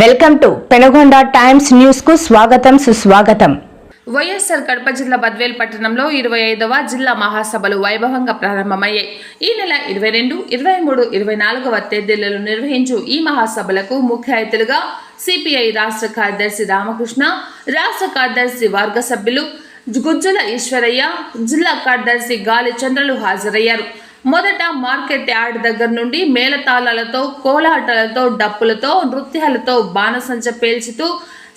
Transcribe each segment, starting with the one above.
Welcome to Penagonda times న్యూస్కు స్వాగతం సుస్వాగతం. వైఎస్ఆర్ కడప జిల్లా బద్వేల్ పట్టణంలో ఇరవై ఐదవ జిల్లా మహాసభలు వైభవంగా ప్రారంభమయ్యాయి. ఈ నెల ఇరవై రెండు ఇరవై మూడు ఇరవై నాలుగవ తేదీలలో నిర్వహించు ఈ మహాసభలకు ముఖ్య అతిథులుగా సిపిఐ రాష్ట్ర కార్యదర్శి రామకృష్ణ రాష్ట్ర కార్యదర్శి వర్గ సభ్యులు గుజ్జల ఈశ్వరయ్య జిల్లా కార్యదర్శి గాలి చంద్రలు హాజరయ్యారు. మొదట మార్కెట్ యార్డ్ దగ్గర నుండి మేళతాళాలతో కోలాటాలతో డప్పులతో నృత్యాలతో బాణసంచ పేల్చుతూ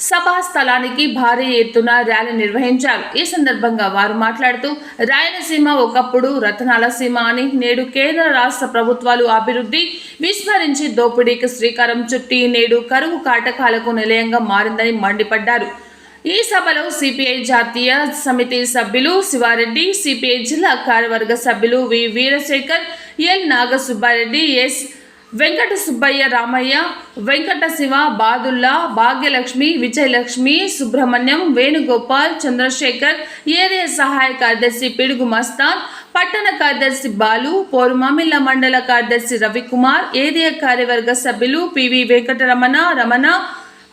సభా స్థలానికి భారీ ఎత్తున ర్యాలీ నిర్వహించారు. ఈ సందర్భంగా వారు మాట్లాడుతూ రాయలసీమ ఒకప్పుడు రతనాల సీమ అని నేడు కేంద్ర రాష్ట్ర ప్రభుత్వాలు అభివృద్ధి విస్మరించి దోపిడీకి శ్రీకారం చుట్టి నేడు కరువు కాటకాలకు నిలయంగా మారిందని మండిపడ్డారు. ఈ సభలో సిపిఐ జాతీయ సమితి సభ్యులు శివారెడ్డి సిపిఐ జిల్లా కార్యవర్గ సభ్యులు V Veerasekhar L Nagasubbareddy S Venkata Subbaiah Ramaiah Venkata Siva Badulla Bhagyalakshmi Vijayalakshmi Subrahmanyam Venugopal Chandrasekhar area సహాయ కార్యదర్శి పిడుగు మస్తాన్ పట్టణ కార్యదర్శి బాలు పోరుమామిల్ల మండల కార్యదర్శి రవికుమార్ ఏరియా కార్యవర్గ సభ్యులు పివి వెంకటరమణ రమణ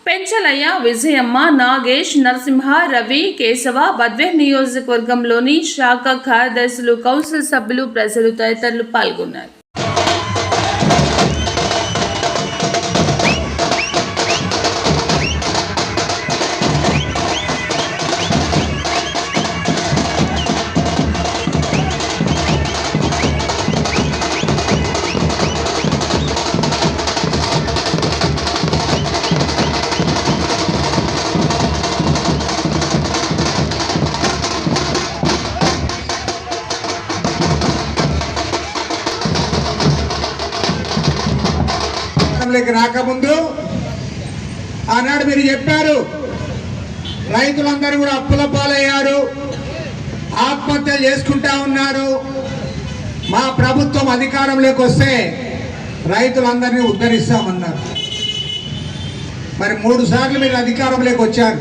పెంచలయ్య విజయమ్మ నాగేష్ నరసింహ రవి కేశవ బద్వే నియోజకవర్గంలోని శాఖ కార్యదర్శులు కౌన్సిల్ సభ్యులు ప్రజలు తదితరులు పాల్గొన్నారు. అధికారంలోకి రాకముందు ఆనాడు మీరు చెప్పారు రైతులందరూ కూడా అప్పుల పాలయ్యారు ఆత్మహత్యలు చేసుకుంటా ఉన్నారు. మా ప్రభుత్వం అధికారంలోకి వస్తే రైతులందరినీ ఉద్ధరిస్తామన్నారు. మరి మూడు సార్లు మీరు అధికారంలోకి వచ్చారు.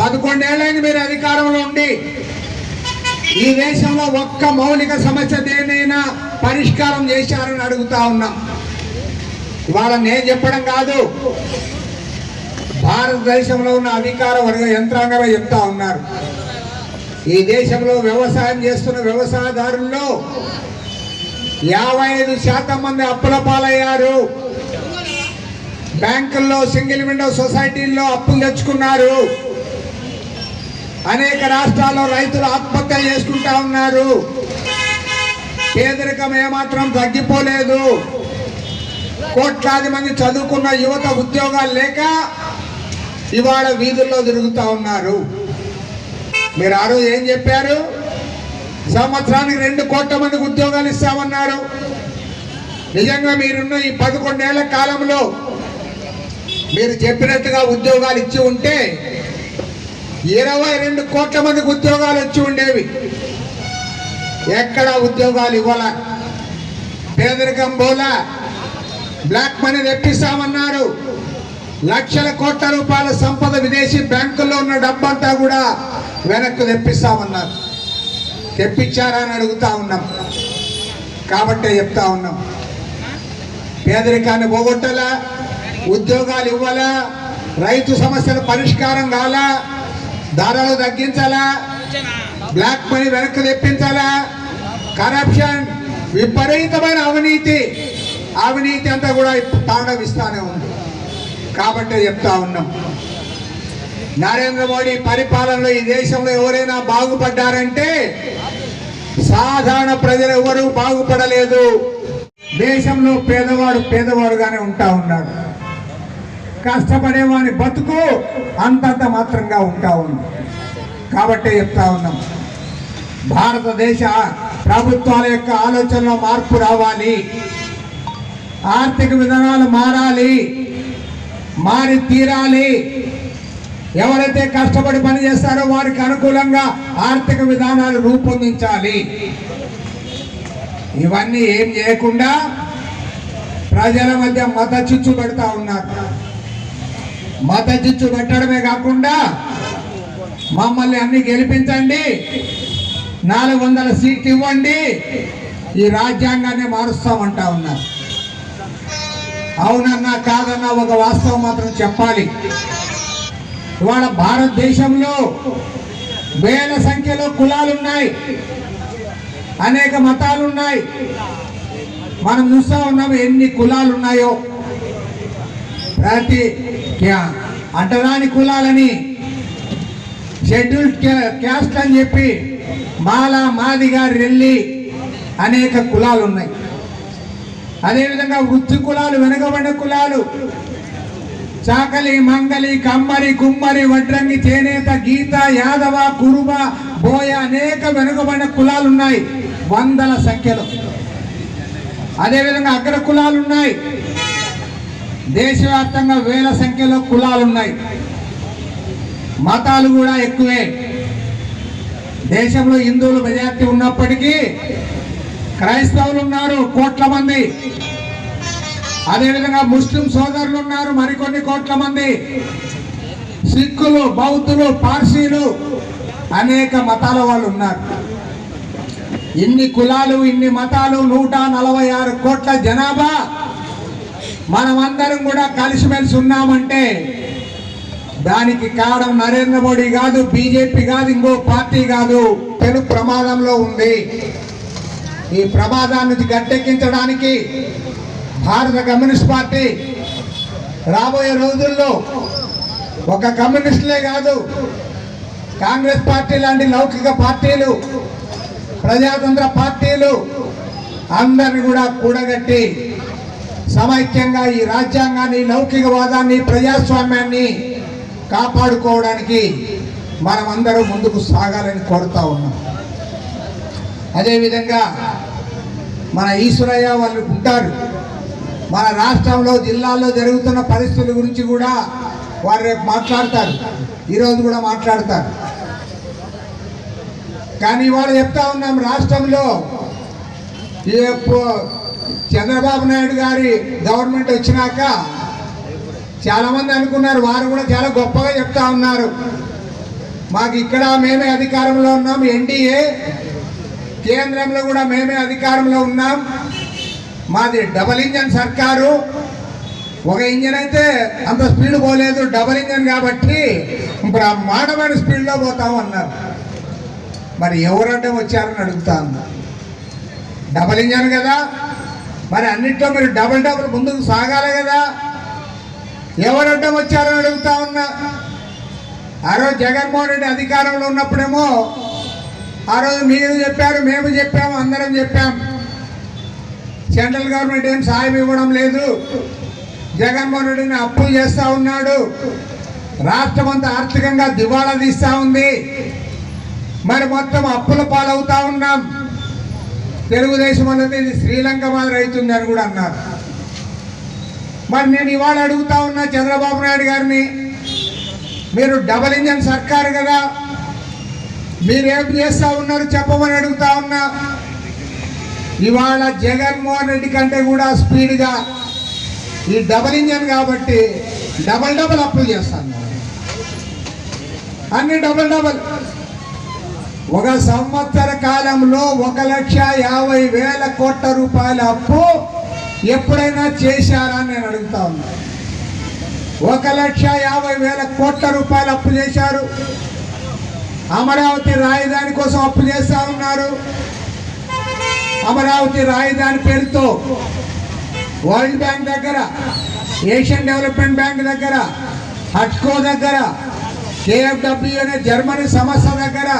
పదకొండేళ్ళైంది మీరు అధికారంలో ఉండి. ఈ దేశంలో ఒక్క మౌలిక సమస్య దేనైనా పరిష్కారం చేశారని అడుగుతా ఉన్నాం. ఇవాళ నేను చెప్పడం కాదు. భారతదేశంలో ఉన్న అధికార వర్గ యంత్రాంగమే చెప్తా ఉన్నారు. ఈ దేశంలో వ్యవసాయం చేస్తున్న వ్యవసాయదారుల్లో యాభై ఐదు శాతం మంది అప్పుల పాలయ్యారు. బ్యాంకుల్లో సింగిల్ విండో సొసైటీల్లో అప్పులు తెచ్చుకున్నారు. అనేక రాష్ట్రాల్లో రైతులు ఆత్మహత్య చేసుకుంటా ఉన్నారు. పేదరికం ఏమాత్రం తగ్గిపోలేదు. కోట్లాది మంది చదువుకున్న యువత ఉద్యోగాలు లేక ఇవాళ వీధుల్లో తిరుగుతూ ఉన్నారు. మీరు ఆ రోజు ఏం చెప్పారు? సంవత్సరానికి రెండు కోట్ల మందికి ఉద్యోగాలు ఇస్తామన్నారు. నిజంగా మీరున్న ఈ పదకొండేళ్ళ కాలంలో మీరు చెప్పినట్టుగా ఉద్యోగాలు ఇచ్చి ఉంటే ఇరవై రెండు కోట్ల మందికి ఉద్యోగాలు వచ్చి ఉండేవి. ఎక్కడ ఉద్యోగాలు ఇవ్వాల. పేదరికం పోలా. బ్లాక్ మనీ తెప్పిస్తామన్నారు. లక్షల కోట్ల రూపాయల సంపద విదేశీ బ్యాంకుల్లో ఉన్న డబ్బంతా కూడా వెనక్కు తెప్పిస్తామన్నారు. తెప్పించారా అని అడుగుతా ఉన్నాం. కాబట్టే చెప్తా ఉన్నాం. పేదరికాన్ని పోగొట్టాలా? ఉద్యోగాలు ఇవ్వాలా? రైతు సమస్యల పరిష్కారం కావాలా? ధరలు తగ్గించాలా? బ్లాక్ మనీ వెనక్కి తెప్పించాలా? కరప్షన్ విపరీతమైన అవినీతి అవినీతి అంతా కూడా ఇప్పుడు తాండవిస్తానే ఉంది. కాబట్టే చెప్తా ఉన్నాం. నరేంద్ర మోడీ పరిపాలనలో ఈ దేశంలో ఎవరైనా బాగుపడ్డారంటే సాధారణ ప్రజలు ఎవరు బాగుపడలేదు. దేశంలో పేదవాడు పేదవాడుగానే ఉంటా ఉన్నాడు. కష్టపడేవాని బతుకు అంతంత మాత్రంగా ఉంటా ఉంది. కాబట్టే చెప్తా ఉన్నాం. భారతదేశ ప్రభుత్వాల యొక్క ఆలోచనలో మార్పు రావాలి. ఆర్థిక విధానాలు మారాలి మారి తీరాలి. ఎవరైతే కష్టపడి పని చేస్తారో వారికి అనుకూలంగా ఆర్థిక విధానాలు రూపొందించాలి. ఇవన్నీ ఏం చేయకుండా ప్రజల మధ్య మత చిచ్చు పెడతా ఉన్నారు. మత చిచ్చు పెట్టడమే కాకుండా మమ్మల్ని అన్ని గెలిపించండి నాలుగు వందల సీట్లు ఇవ్వండి ఈ రాజ్యాంగాన్ని మారుస్తామంటా ఉన్నారు. అవునన్నా కాదన్నా ఒక వాస్తవం మాత్రం చెప్పాలి. ఇవాళ భారతదేశంలో వేల సంఖ్యలో కులాలున్నాయి. అనేక మతాలు ఉన్నాయి మనం చూస్తూ ఉన్నాం ఎన్ని కులాలు ఉన్నాయో ప్రతి అంటరాని కులాలని షెడ్యూల్డ్ క్యాస్ట్ అని చెప్పి మాల మాదిగా రెల్లి అనేక కులాలు ఉన్నాయి అదేవిధంగా వృత్తి కులాలు వెనుకబడిన కులాలు. చాకలి మంగలి కమ్మరి కుమ్మరి వడ్రంగి చేనేత గీత యాదవ కురుబ బోయ అనేక వెనుకబడిన కులాలు ఉన్నాయి. వందల సంఖ్యలో. అదేవిధంగా అగ్ర కులాలు ఉన్నాయి. దేశవ్యాప్తంగా వేల సంఖ్యలో కులాలు ఉన్నాయి. మతాలు కూడా ఎక్కువే. దేశంలో హిందువులు మెజార్టీ ఉన్నప్పటికీ క్రైస్తవులు ఉన్నారు కోట్ల మంది. అదేవిధంగా ముస్లిం సోదరులు ఉన్నారు మరికొన్ని కోట్ల మంది. సిక్కులు బౌద్ధులు పార్సీలు అనేక మతాల వాళ్ళు ఉన్నారు. ఇన్ని కులాలు ఇన్ని మతాలు నూట నలభై ఆరు కోట్ల జనాభా. మనమందరం కూడా కలిసిమెలిసి ఉన్నామంటే దానికి కారణం నరేంద్ర మోడీ కాదు బీజేపీ కాదు ఇంకో పార్టీ కాదు తెలుగు ప్రమాదంలో ఉంది. ఈ ప్రమాదాన్ని గట్టెక్కించడానికి భారత కమ్యూనిస్ట్ పార్టీ రాబోయే రోజుల్లో ఒక కమ్యూనిస్టులే కాదు కాంగ్రెస్ పార్టీ లాంటి లౌకిక పార్టీలు ప్రజాతంత్ర పార్టీలు అందరిని కూడా కూడగట్టి సమైక్యంగా ఈ రాజ్యాంగాన్ని లౌకికవాదాన్ని ప్రజాస్వామ్యాన్ని కాపాడుకోవడానికి మనమందరూ ముందుకు సాగాలని కోరుతా ఉన్నాం. అదేవిధంగా మన ఈశ్వరయ్య వాళ్ళు ఉంటారు మన రాష్ట్రంలో జిల్లాల్లో జరుగుతున్న పరిస్థితుల గురించి కూడా వారు రేపు మాట్లాడతారు. ఈరోజు కూడా మాట్లాడతారు. కానీ ఇవాళ చెప్తా ఉన్నాం రాష్ట్రంలో చంద్రబాబు నాయుడు గారి గవర్నమెంట్ వచ్చినాక చాలామంది అనుకున్నారు వారు కూడా చాలా గొప్పగా చెప్తా ఉన్నారు. మాకు ఇక్కడ మేమే అధికారంలో ఉన్నాం ఎన్డీఏ కేంద్రంలో కూడా మేమే అధికారంలో ఉన్నాం. మాది డబల్ ఇంజన్ సర్కారు. ఒక ఇంజన్ అయితే అంత స్పీడ్ పోలేదు డబల్ ఇంజన్ కాబట్టి బ్రహ్మాండమైన స్పీడ్లో పోతాం అన్నారు. మరి ఎవరంటే వచ్చారని అడుగుతా అన్నా డబల్ ఇంజన్ కదా. మరి అన్నింటిలో మీరు డబల్ డబల్ ముందుకు సాగాలి కదా. ఎవరంటే వచ్చారని అడుగుతా ఉన్నా. ఆ రోజు జగన్మోహన్ రెడ్డి అధికారంలో ఉన్నప్పుడేమో ఆ రోజు మీరు చెప్పారు? మేము చెప్పాము అందరం చెప్పాం. సెంట్రల్ గవర్నమెంట్ ఏం సాయం ఇవ్వడం లేదు. జగన్మోహన్ రెడ్డిని అప్పులు చేస్తూ ఉన్నాడు. రాష్ట్రం అంతా ఆర్థికంగా దివాళా తీస్తూ ఉంది. మరి మొత్తం అప్పుల పాలవుతా ఉన్నాం. తెలుగుదేశం అనేది ఇది శ్రీలంక మాదిరి అవుతుంది అని కూడా అన్నారు. మరి నేను ఇవాళ అడుగుతా ఉన్నా చంద్రబాబు నాయుడు గారిని. మీరు డబల్ ఇంజన్ సర్కారు కదా. మీరేం చేస్తా ఉన్నారు చెప్పమని అడుగుతా ఉన్నా. ఇవాళ జగన్మోహన్ రెడ్డి కంటే కూడా స్పీడ్గా ఈ డబల్ ఇంజన్ కాబట్టి డబల్ డబల్ అప్పులు చేస్తాను. అన్ని డబల్ డబల్. ఒక సంవత్సర కాలంలో ఒక లక్ష యాభై వేల కోట్ల రూపాయల అప్పు ఎప్పుడైనా చేశారా నేను అడుగుతా ఉన్నా. ఒక లక్ష యాభై వేల కోట్ల రూపాయలు అప్పు చేశారు. అమరావతి రాజధాని కోసం అప్పు చేస్తా ఉన్నారు. అమరావతి రాజధాని పేరుతో వరల్డ్ బ్యాంక్ దగ్గర ఏషియన్ డెవలప్మెంట్ బ్యాంక్ దగ్గర హట్కో దగ్గర కేఎఫ్డబ్ల్యూ అనే జర్మనీ సంస్థ దగ్గర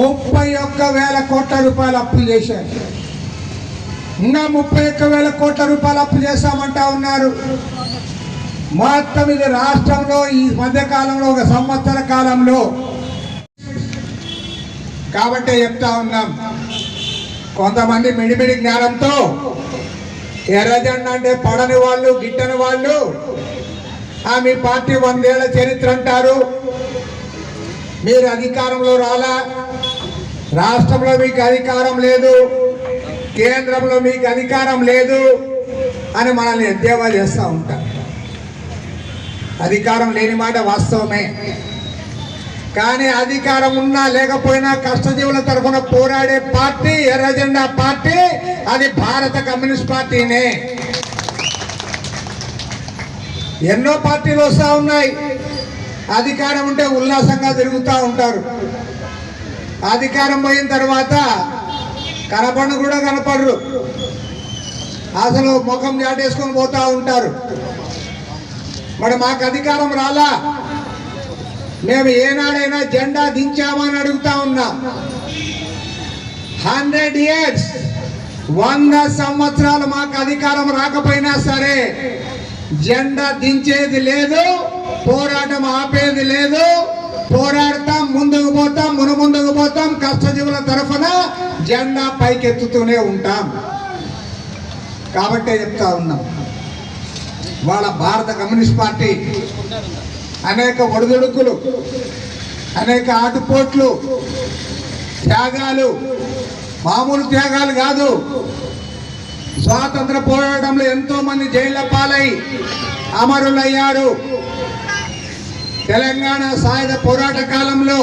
ముప్పై ఒక్క వేల కోట్ల రూపాయలు అప్పులు చేశారు. ఇంకా ముప్పై ఒక్క వేల కోట్ల రూపాయలు అప్పు చేస్తామంటా ఉన్నారు. మొత్తం ఇది రాష్ట్రంలో ఈ మధ్యకాలంలో ఒక సంవత్సర కాలంలో కాబట్టి చెప్తా ఉన్నాం. కొంతమంది మిడిమిడి జ్ఞానంతో ఎర్రజెండ అంటే పడని వాళ్ళు గిట్టని వాళ్ళు ఆ మీ పార్టీ వందేళ్ళ చరిత్ర అంటారు. మీరు అధికారంలో రాలా? రాష్ట్రంలో మీకు అధికారం లేదు. కేంద్రంలో మీకు అధికారం లేదు. అని మనల్ని ఎద్దేవా చేస్తూ ఉంటారు. అధికారం లేని మాట వాస్తవమే. కానీ అధికారం ఉన్నా లేకపోయినా కష్టజీవుల తరఫున పోరాడే పార్టీ ఎర్రజెండా పార్టీ అది భారత కమ్యూనిస్ట్ పార్టీనే. ఎన్నో పార్టీలు వస్తూ ఉన్నాయి. అధికారం ఉంటే ఉల్లాసంగా తిరుగుతూ ఉంటారు. అధికారం పోయిన తర్వాత కనపడను కూడా కనపడరు. అసలు ముఖం చాటేసుకొని పోతూ ఉంటారు. మరి మాకు అధికారం రాలా? మేము ఏనాడైనా జెండా దించామని అడుగుతా ఉన్నాం. హండ్రెడ్ ఇయర్స్ వంద సంవత్సరాలు మాకు అధికారం రాకపోయినా సరే జెండా దించేది లేదు పోరాటం ఆపేది లేదు. పోరాడతాం ముందుకు పోతాం మును ముందుకు పోతాం కష్టజీవుల తరఫున జెండా పైకెత్తుతూనే ఉంటాం. కాబట్టే చెప్తా ఉన్నాం. వాళ్ళ భారత కమ్యూనిస్ట్ పార్టీ అనేక ఒడిదుడుకులు అనేక ఆటుపోట్లు త్యాగాలు మామూలు త్యాగాలు కాదు. స్వాతంత్ర పోరాటంలో ఎంతో మంది జైళ్ళ పాలై అమరులయ్యారు. తెలంగాణ సాయుధ పోరాట కాలంలో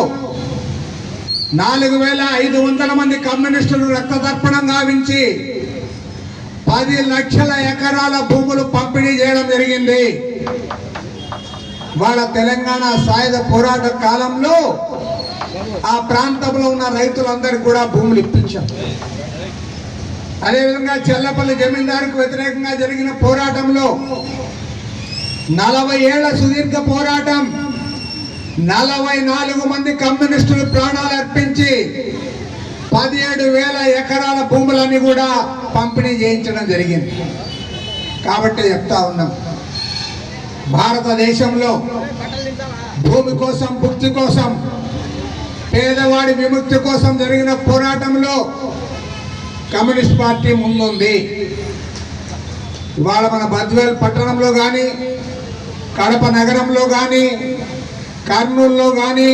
నాలుగు వేల ఐదు వందల మంది కమ్యూనిస్టులు రక్తదర్పణం గావించి పది లక్షల ఎకరాల భూములు పంపిణీ చేయడం జరిగింది. వాళ్ళ తెలంగాణ సాయుధ పోరాట కాలంలో ఆ ప్రాంతంలో ఉన్న రైతులందరికీ కూడా భూములు ఇప్పించాం. అదేవిధంగా చెల్లపల్లి జమీందారుకు వ్యతిరేకంగా జరిగిన పోరాటంలో నలభై ఏళ్ళ సుదీర్ఘ పోరాటం నలభై నాలుగు మంది కమ్యూనిస్టులు ప్రాణాలు అర్పించి పదిహేడు వేల ఎకరాల భూములన్నీ కూడా పంపిణీ చేయించడం జరిగింది. కాబట్టి చెప్తా ఉన్నాం. భారతదేశంలో భూమి కోసం భుక్తి కోసం పేదవాడి విముక్తి కోసం జరిగిన పోరాటంలో కమ్యూనిస్ట్ పార్టీ ముందుంది. ఇవాళ మన బద్వేల్ పట్టణంలో కానీ కడప నగరంలో కానీ కర్నూలులో కానీ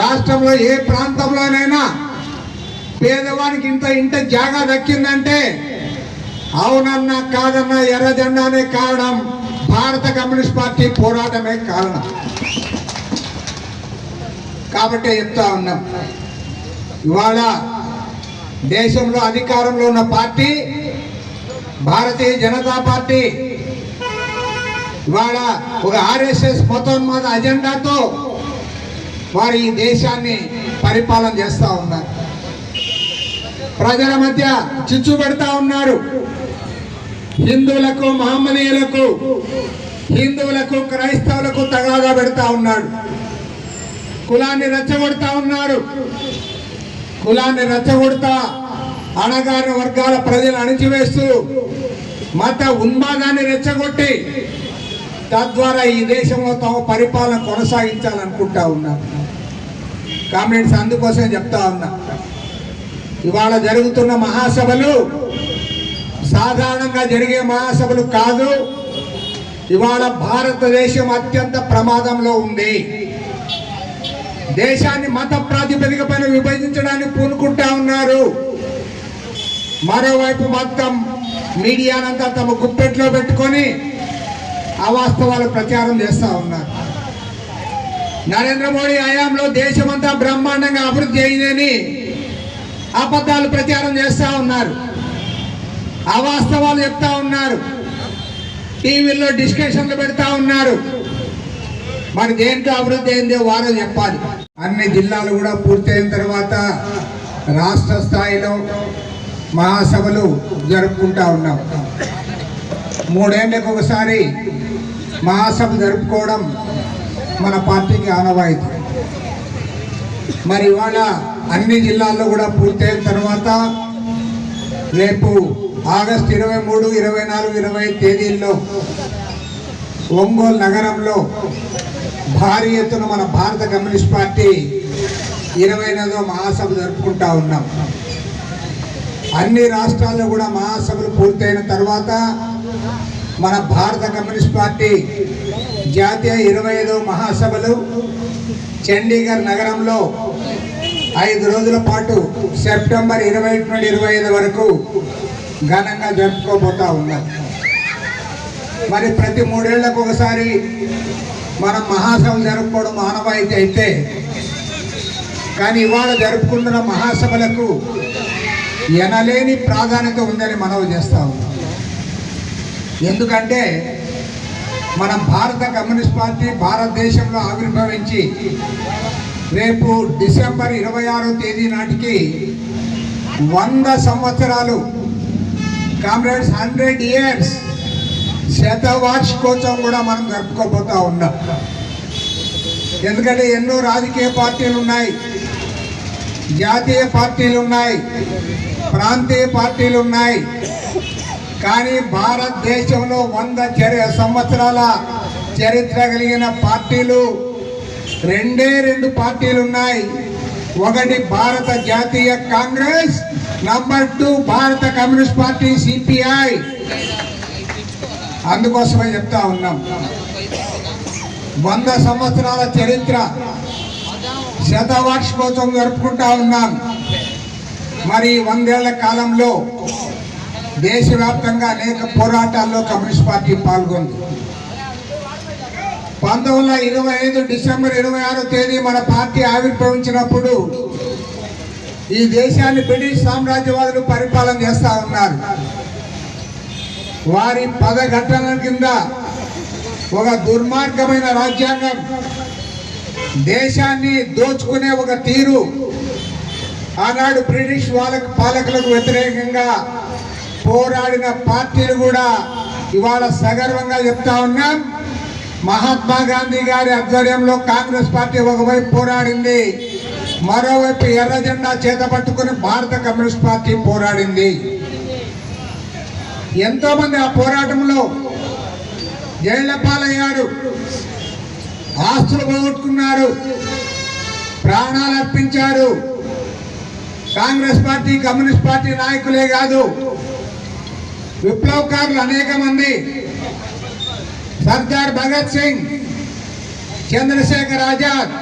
రాష్ట్రంలో ఏ ప్రాంతంలోనైనా పేదవానికి ఇంత ఇంత జాగా దక్కిందంటే అవునన్నా కాదన్నా ఎర్రజెండానే కారణం. భారత కమ్యూనిస్ట్ పార్టీ పోరాటమే కారణం. కాబట్టే చెప్తా ఉన్నాం. ఇవాళ దేశంలో అధికారంలో ఉన్న పార్టీ భారతీయ జనతా పార్టీ ఇవాళ ఒక ఆర్ఎస్ఎస్ మతోన్మాద అజెండాతో వారు ఈ దేశాన్ని పరిపాలన చేస్తూ ఉన్నారు. ప్రజల మధ్య చిచ్చు పెడతా ఉన్నారు. హిందువులకు మహమ్మనీయులకు హిందువులకు క్రైస్తవులకు తగాదా పెడతా ఉన్నాడు. కులాన్ని రెచ్చగొడతా ఉన్నారు కులాన్ని రెచ్చగొడతా అణగారిన వర్గాల ప్రజలు అణిచివేస్తూ మత ఉన్మాదాన్ని రెచ్చగొట్టి తద్వారా ఈ దేశంలో తమ పరిపాలన కొనసాగించాలనుకుంటా ఉన్నారు కామ్రేడ్స్ అందుకోసం చెప్తా ఉన్నా. ఇవాళ జరుగుతున్న మహాసభలు సాధారణంగా జరిగే మహాసభలు కాదు. ఇవాళ భారతదేశం అత్యంత ప్రమాదంలో ఉంది. దేశాన్ని మత ప్రాతిపదిక పైన విభజించడానికి పూనుకుంటా ఉన్నారు. మరోవైపు మొత్తం మీడియానంతా తమ గుప్పెట్లో పెట్టుకొని అవాస్తవాలు ప్రచారం చేస్తూ ఉన్నారు. నరేంద్ర మోడీ హయాంలో దేశమంతా బ్రహ్మాండంగా అభివృద్ధి అయిందని అబద్ధాలు ప్రచారం చేస్తూ ఉన్నారు. అవాస్తవాలు చెప్తా ఉన్నారు. టీవీల్లో డిస్కషన్లు పెడతా ఉన్నారు. మరి దేంట్లో అభివృద్ధి అయిందో వారు చెప్పాలి. అన్ని జిల్లాలు కూడా పూర్తయిన తర్వాత రాష్ట్ర స్థాయిలో మహాసభలు జరుపుకుంటా ఉన్నాం. మూడేళ్ళకి ఒకసారి మహాసభ జరుపుకోవడం మన పార్టీకి ఆనవాయితీ. మరి ఇవాళ అన్ని జిల్లాల్లో కూడా పూర్తయిన తర్వాత రేపు ఆగస్టు ఇరవై మూడు ఇరవై నాలుగు ఇరవై తేదీల్లో ఒంగోలు నగరంలో భారీ ఎత్తున మన భారత కమ్యూనిస్ట్ పార్టీ ఇరవై ఎనిమిదో మహాసభ జరుపుకుంటా ఉన్నాం. అన్ని రాష్ట్రాల్లో కూడా మహాసభలు పూర్తయిన తర్వాత మన భారత కమ్యూనిస్ట్ పార్టీ జాతీయ ఇరవై ఐదో మహాసభలు చండీగఢ్ నగరంలో ఐదు రోజుల పాటు సెప్టెంబర్ ఇరవై నుండి ఇరవై ఐదు వరకు ఘనంగా జరుపుకోబోతా ఉన్నాం. మరి ప్రతి మూడేళ్ళకు ఒకసారి మనం మహాసభలు జరుపుకోవడం ఆనవాయితీ అయితే కానీ ఇవాళ జరుపుకుంటున్న మహాసభలకు ఎనలేని ప్రాధాన్యత ఉందని మనవి చేస్తా ఉన్నాం. ఎందుకంటే మన భారత కమ్యూనిస్ట్ పార్టీ భారతదేశంలో ఆవిర్భవించి రేపు డిసెంబర్ ఇరవై ఆరో తేదీ నాటికి వంద సంవత్సరాలు కామ్రేడ్స్ హండ్రెడ్ ఇయర్స్ శతవార్షికోత్సవం కూడా మనం జరుపుకోబోతా ఉన్నాం. ఎందుకంటే ఎన్నో రాజకీయ పార్టీలు ఉన్నాయి జాతీయ పార్టీలు ఉన్నాయి ప్రాంతీయ పార్టీలు ఉన్నాయి. కానీ భారతదేశంలో వంద చరి సంవత్సరాల చరిత్ర కలిగిన పార్టీలు రెండే రెండు పార్టీలు ఉన్నాయి. ఒకటి భారత జాతీయ కాంగ్రెస్ నంబర్ టూ భారత కమ్యూనిస్ట్ పార్టీ సిపిఐ అందుకోసమే చెప్తా ఉన్నాం. వంద సంవత్సరాల చరిత్ర శతవార్షికోత్సవం జరుపుకుంటా ఉన్నాం. మరి వందేళ్ళ కాలంలో దేశవ్యాప్తంగా అనేక పోరాటాల్లో కమ్యూనిస్ట్ పార్టీ పాల్గొంది. పంతొమ్మిది వందల ఇరవై ఐదు డిసెంబర్ ఇరవై ఆరో తేదీ మన పార్టీ ఆవిర్భవించినప్పుడు ఈ దేశాన్ని బ్రిటిష్ సామ్రాజ్యవాదులు పరిపాలన చేస్తూ ఉన్నారు. వారి పదఘటనల కింద ఒక దుర్మార్గమైన రాజ్యాంగం దేశాన్ని దోచుకునే ఒక తీరు ఆనాడు బ్రిటిష్ వాళ్ళకు పాలకులకు వ్యతిరేకంగా పోరాడిన పార్టీలు కూడా ఇవాళ సగర్వంగా చెప్తా ఉన్నాం. మహాత్మా గాంధీ గారి ఆధ్వర్యంలో కాంగ్రెస్ పార్టీ ఒకవైపు పోరాడింది. మరోవైపు ఎర్ర జెండా చేత పట్టుకుని భారత కమ్యూనిస్ట్ పార్టీ పోరాడింది. ఎంతో మంది ఆ పోరాటంలో జైళ్ళ పాలయ్యారు. ఆస్తులు పోగొట్టుకున్నారు. ప్రాణాలు అర్పించారు. కాంగ్రెస్ పార్టీ కమ్యూనిస్ట్ పార్టీ నాయకులే కాదు. విప్లవకారులు అనేక మంది. సర్దార్ భగత్ సింగ్ చంద్రశేఖర్ ఆజాద్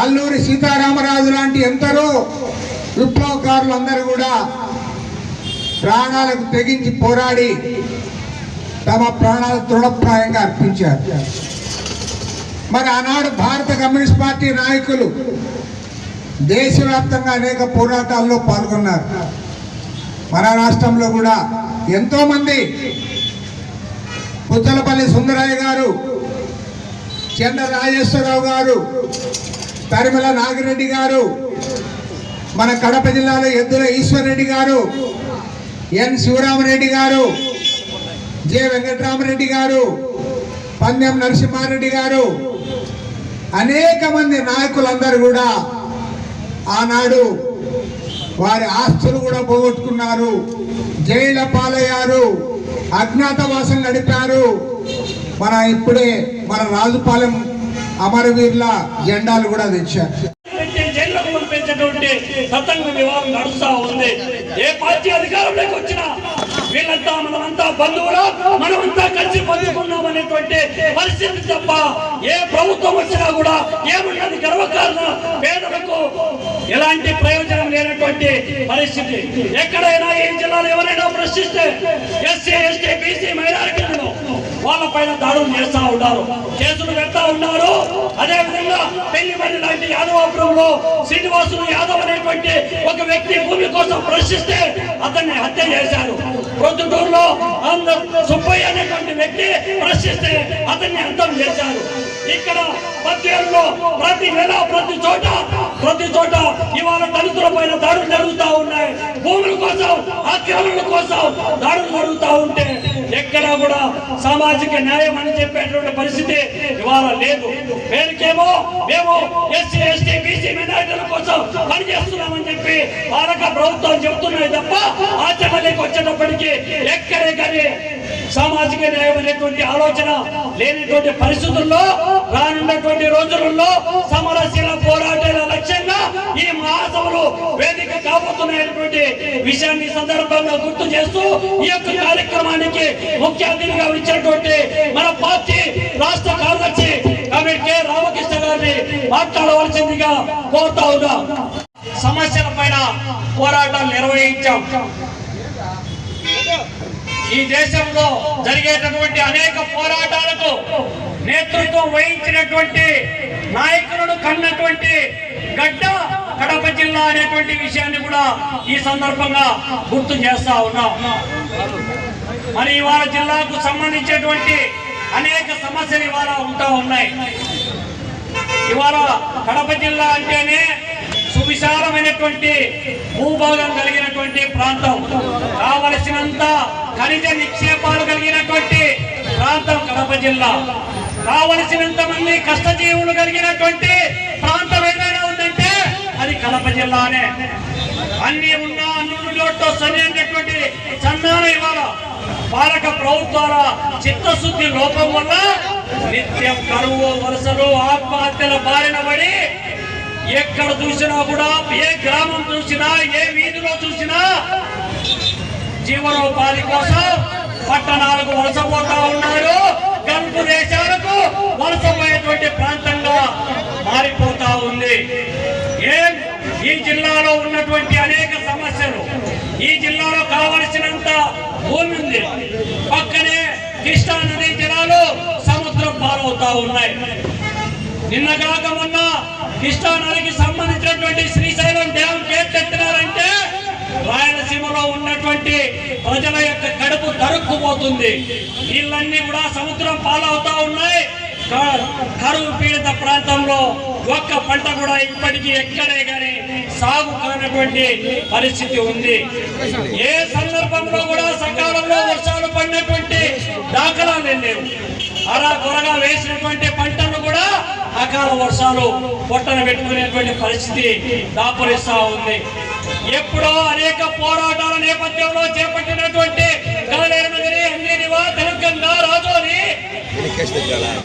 అల్లూరి సీతారామరాజు లాంటి ఎందరో విప్లవకారులు అందరూ కూడా ప్రాణాలకు తెగించి పోరాడి తమ ప్రాణాలు తృణప్రాయంగా అర్పించారు. మరి ఆనాడు భారత కమ్యూనిస్ట్ పార్టీ నాయకులు దేశవ్యాప్తంగా అనేక పోరాటాల్లో పాల్గొన్నారు. మన రాష్ట్రంలో కూడా ఎంతో మంది పుచ్చలపల్లి సుందరయ్య గారు చెండ రాజేశ్వరరావు గారు తరిమల నాగిరెడ్డి గారు మన కడప జిల్లాలో ఎద్దుల ఈశ్వర్ రెడ్డి గారు ఎన్ శివరామరెడ్డి గారు జె వెంకటరామరెడ్డి గారు పందెం నరసింహారెడ్డి గారు అనేక మంది నాయకులందరూ కూడా ఆనాడు వారి ఆస్తులు కూడా పోగొట్టుకున్నారు. జైళ్ళ పాలయ్యారు అజ్ఞాతవాసం గడిపారు మన ఇప్పుడే మన రాజుపాలెం అమరవీరుల జెండాలు కూడా తెచ్చారు. పెట్టి జైల్లోకి పంపించేటువంటి తతంగ వివాహం నడుస్తా ఉంది. ఏ పార్టీ అధికారంలోకి వచ్చినా వీళ్ళంతా మనమంతా బంధువులు మనమంతా కలిసి పంచుకున్నాం అనేటువంటి పరిస్థితి తప్ప ఏ ప్రభుత్వం వచ్చినా కూడా ఏమున్నది గర్వకారణ పేదలకు ఎలాంటి ప్రయోజనం లేనటువంటి పరిస్థితి. ఎక్కడైనా ఏ జిల్లాలో ఎవరైనా ప్రశ్నిస్తే ఎస్సీ ఎస్టీ బీసీ మైనారిటీలను వాళ్ళ పైన దాడులు చేస్తా ఉన్నారు. కేసులు పెడతా ఉన్నారు. అదే విధంగా పెళ్ళిమల్లి లాంటి యాదవాపురంలో శ్రీనివాసులు యాదవ్ అనేటువంటి ఒక వ్యక్తి భూమి కోసం ప్రశ్నిస్తే అతన్ని హత్య చేశారు. ప్రొద్దుటూరులో సుబ్బయ్య అనేటువంటి వ్యక్తి ప్రశ్నిస్తే అతన్ని అంతం చేశారు. ఇక్కడ పద్యాల్లో ప్రతి నెల ప్రతి చోట ప్రతి చోట ఇవాళ దళితుల పైన దాడులు జరుగుతూ ఉన్నాయి. భూముల కోసం ఆక్రమణల కోసం దాడులు జరుగుతూ ఉంటే ఎక్కడా కూడా సామాజిక న్యాయం అని చెప్పేటువంటి పరిస్థితి ఇవాళ లేదు. పేరుకేమో మేము ఎస్సీ ఎస్టీ బీసీ మైనారిటీల కోసం పనిచేస్తున్నామని చెప్పి పాలక ప్రభుత్వం చెబుతున్నాయి తప్ప ఆచరణలోకి వచ్చేటప్పటికీ ఎక్కడే కానీ సామాజిక న్యాయం అనేటువంటి ఆలోచన లేనటువంటి పరిస్థితుల్లో రానున్నటువంటి రోజులలో సమరశీల పోరాటాల లక్ష్యంగా ఈ మహాసభలు వేదిక కాబోతున్నాయనేటువంటి విషయాన్ని సందర్భంగా గుర్తు చేస్తూ ఈ యొక్క కార్యక్రమానికి ముఖ్య అతిథిగా ఇచ్చినటువంటి మన పార్టీ రాష్ట్ర కార్యదర్శి కమిటీ కె రామకృష్ణ గారిని మాట్లాడవలసిందిగా కోరుతా ఉన్నా. సమస్యల పైన పోరాటాలు నిర్వహించాం. ఈ దేశంలో జరిగేటటువంటి అనేక పోరాటాలకు నేతృత్వం వహించినటువంటి నాయకులను కన్నటువంటి గడ్డ కడప జిల్లా అనేటువంటి విషయాన్ని కూడా ఈ సందర్భంగా గుర్తు చేస్తా ఉన్నాం. మరి ఇవాళ జిల్లాకు సంబంధించినటువంటి అనేక సమస్యలు ఇవాళ ఉంటా ఉన్నాయి. ఇవాళ కడప జిల్లా అంటేనే సువిశాలమైనటువంటి భూభాగం కలిగినటువంటి ప్రాంతం. కావలసినంత ఖనిజ నిక్షేపాలు కలిగినటువంటి ప్రాంతం కడప జిల్లా. కావలసినంత మంది కష్టజీవులు కలిగినటువంటి ప్రాంతం ఏదైనా ఉందంటే అది కడప జిల్లానే. అన్ని ఉన్నా అన్నుడు నోట్లో సరైనటువంటి చందాన ఇవాళ పాలక ప్రభుత్వాల చిత్తశుద్ధి లోపం వల్ల నిత్యం కరువు వరుసలు ఆత్మహత్యల బారిన పడి ఎక్కడ చూసినా కూడా ఏ గ్రామం చూసినా ఏ వీధిలో చూసినా జీవనోపాధి కోసం పట్టణాలకు వలసపోతా ఉన్నారు. గల్ఫ్ దేశాలకు వలసపోయేటువంటి ప్రాంతంగా మారిపోతా ఉంది. ఏం? ఈ జిల్లాలో ఉన్నటువంటి అనేక సమస్యలు. ఈ జిల్లాలో కావలసినంత భూమి ఉంది. పక్కనే కృష్ణా నదీ జలాలు సముద్రం పాలవుతా ఉన్నాయి. నిన్నగాక మొన్న కృష్ణానదికి సంబంధించినటువంటి శ్రీశైలం డ్యామ్ చేతెత్తినారంటే రాయలసీమలో ఉన్నటువంటి ప్రజల యొక్క కడుపు తరుక్కుపోతుంది. నీళ్ళన్నీ కూడా సముద్రం పాలవుతా ఉన్నాయి. కరువు పీడిత ప్రాంతంలో ఒక్క పంట కూడా ఇప్పటికీ ఎక్కడే కానీ సాగు కానటువంటి పరిస్థితి ఉంది. ఏ సందర్భంలో కూడా సకాలంలో వర్షాలు పడినటువంటి దాఖలాలు లేవు. అలా త్వరగా వేసినటువంటి పంటను కూడా అకాల వర్షాలు పొట్టన పెట్టుకునేటువంటి పరిస్థితి దాపరిస్తా ఉంది. ఎప్పుడో అనేక పోరాటాల నేపథ్యంలో చేపట్టినటువంటి తెలంగాణ రాజోని.